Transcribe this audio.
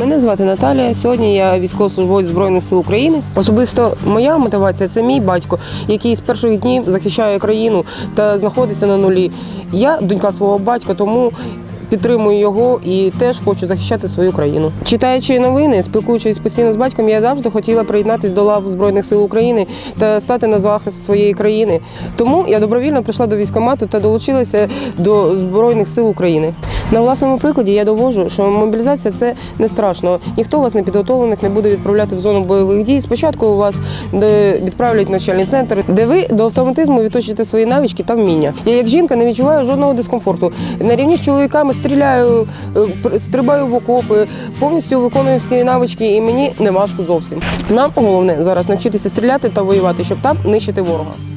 Мене звати Наталія. Сьогодні я військовослужбовець Збройних сил України. Особисто моя мотивація це мій батько, який з перших днів захищає країну та знаходиться на нулі. Я донька свого батька, тому. Підтримую його і теж хочу захищати свою країну. Читаючи новини, спілкуючись постійно з батьком, я завжди хотіла приєднатися до лав Збройних сил України та стати на захист своєї країни. Тому я добровільно прийшла до військкомату та долучилася до Збройних сил України. На власному прикладі я довожу, що мобілізація це не страшно. Ніхто вас не підготовлених не буде відправляти в зону бойових дій. Спочатку у вас відправлять в навчальний центр, де ви до автоматизму відточите свої навички та вміння. Я як жінка не відчуваю жодного дискомфорту. На рівні з чоловіками стріляю, е, стрибаю в окопи, повністю виконую всі навички, і мені не важко зовсім. Нам головне зараз навчитися стріляти та воювати, щоб там нищити ворога.